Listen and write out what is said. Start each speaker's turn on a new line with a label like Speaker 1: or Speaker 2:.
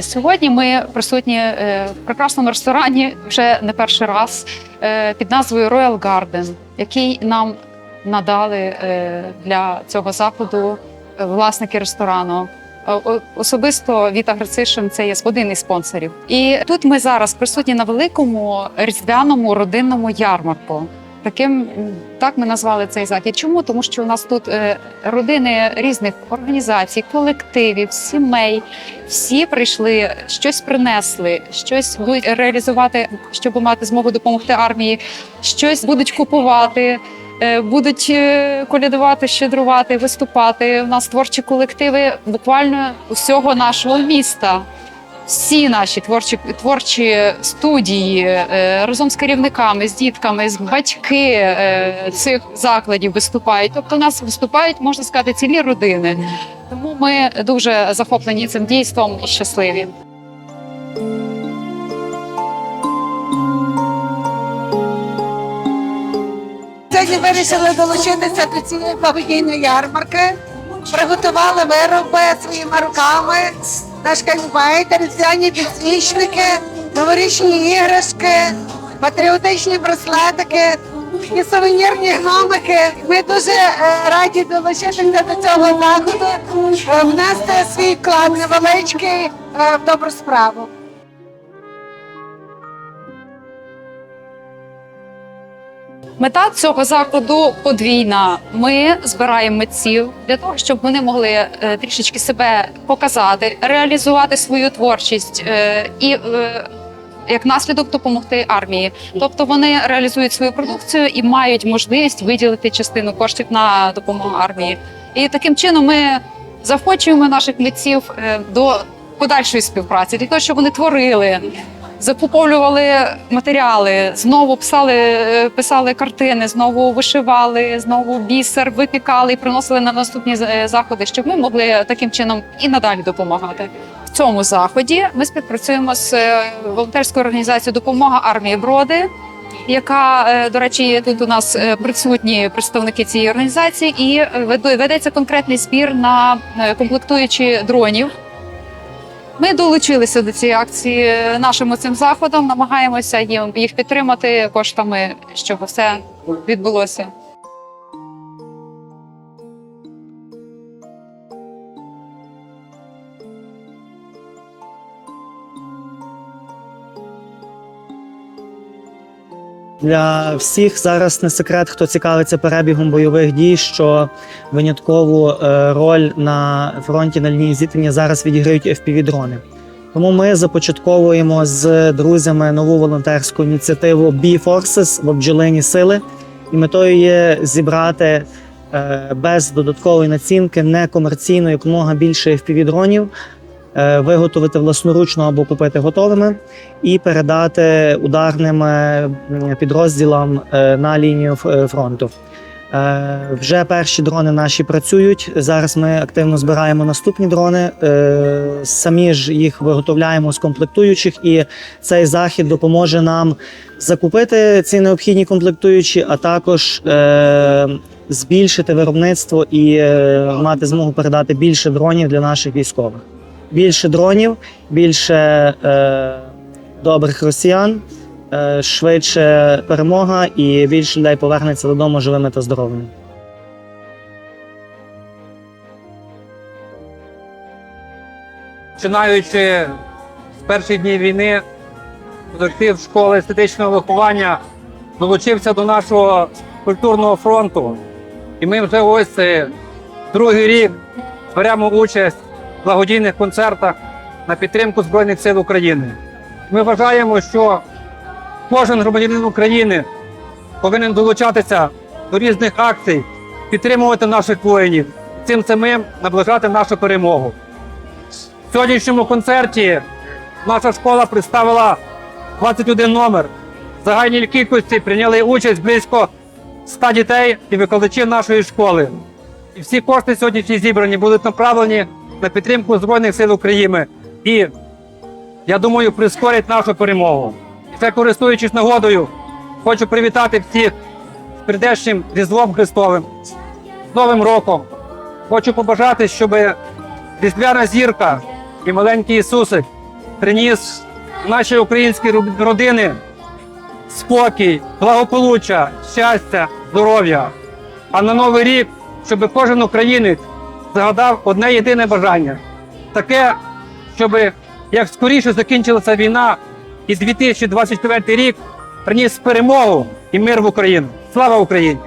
Speaker 1: Сьогодні ми присутні е, в прекрасному ресторані вже не перший раз е, під назвою Royal Garden, який нам надали е, для цього заходу е, власники ресторану. Е, Особисто Віта Грицишин це є один із спонсорів. І тут ми зараз присутні на великому різдвяному родинному ярмарку. Таким так ми назвали цей захід. Чому? Тому що у нас тут е, родини різних організацій, колективів, сімей. Всі прийшли, щось принесли, щось будуть реалізувати, щоб мати змогу допомогти армії, щось будуть купувати. е, Будуть е, колядувати, щедрувати, виступати. У нас творчі колективи буквально усього нашого міста. Всі наші творчі творчі студії е, разом з керівниками, з дітками, з батьки е, цих закладів виступають. Тобто, нас виступають, можна сказати, цілі родини. Тому ми дуже захоплені цим дійством і щасливі.
Speaker 2: Сьогодні вирішили долучитися до цієї благодійної ярмарки. Приготували вироби своїми руками, наш кальбайт, різдвяні підсвічники, новорічні іграшки, патріотичні браслетики і сувенірні гномики. Ми дуже е, раді долучитися до цього заходу, е, внести свій вклад невеличкий е, в добру справу.
Speaker 1: Мета цього заходу подвійна. Ми збираємо митців для того, щоб вони могли е, трішечки себе показати, реалізувати свою творчість е, і е, як наслідок допомогти армії. Тобто вони реалізують свою продукцію і мають можливість виділити частину коштів на допомогу армії. І таким чином ми заохочуємо наших митців до подальшої співпраці, для того, щоб вони творили, закуповували матеріали, знову писали, е, писали картини, знову вишивали, знову бісер, випікали і приносили на наступні е, заходи, щоб ми могли таким чином і надалі допомагати. В цьому заході ми співпрацюємо з е, волонтерською організацією Допомога армії Броди. Яка, до речі, тут у нас присутні представники цієї організації, і ведеться конкретний збір на комплектуючі дронів ми долучилися до цієї акції нашим цим заходом, намагаємося їм їх підтримати коштами, щоб все відбулося.
Speaker 3: Для всіх зараз не секрет, хто цікавиться перебігом бойових дій, що виняткову е, роль на фронті на лінії зіткнення зараз відіграють FPV-дрони. Тому ми започатковуємо з друзями нову волонтерську ініціативу Bee Forces в бджолині сили. І метою є зібрати е, без додаткової націнки некомерційно якомога більше FPV-дронів, виготовити власноручно або купити готовими і передати ударним е, підрозділам е, на лінію е, фронту. Е, Вже перші дрони наші працюють. Зараз ми активно збираємо наступні дрони. Е, Самі ж їх виготовляємо з комплектуючих, і цей захід допоможе нам закупити ці необхідні комплектуючі, а також е, збільшити виробництво і е, мати змогу передати більше дронів для наших військових. Більше дронів, більше е, добрих росіян, е, швидше перемога і більше людей повернеться додому живими та здоровими.
Speaker 4: починаючи з перших днів війни, колектив школи естетичного виховання долучився до нашого культурного фронту. І ми вже ось е, другий рік беремо участь благодійних концертах на підтримку Збройних сил України. Ми вважаємо, що кожен громадянин України повинен долучатися до різних акцій, підтримувати наших воїнів, цим самим наближати нашу перемогу. В сьогоднішньому концерті наша школа представила 21 номер. В загальній кількості прийняли участь близько 100 дітей і викладачів нашої школи. І всі кошти сьогоднішні зібрані будуть направлені на підтримку Збройних сил України. І я думаю, прискорять нашу перемогу. І це користуючись нагодою, хочу привітати всіх з прийдешнім Різдвом Христовим, з Новим роком. Хочу побажати, щоб різдвяна зірка і маленький Ісусик приніс наші українські родини спокій, благополуччя, щастя, здоров'я. А на новий рік, щоб кожен українець загадав одне єдине бажання таке, щоб як скоріше закінчилася війна, і 2024 рік приніс перемогу і мир в Україну. Слава Україні!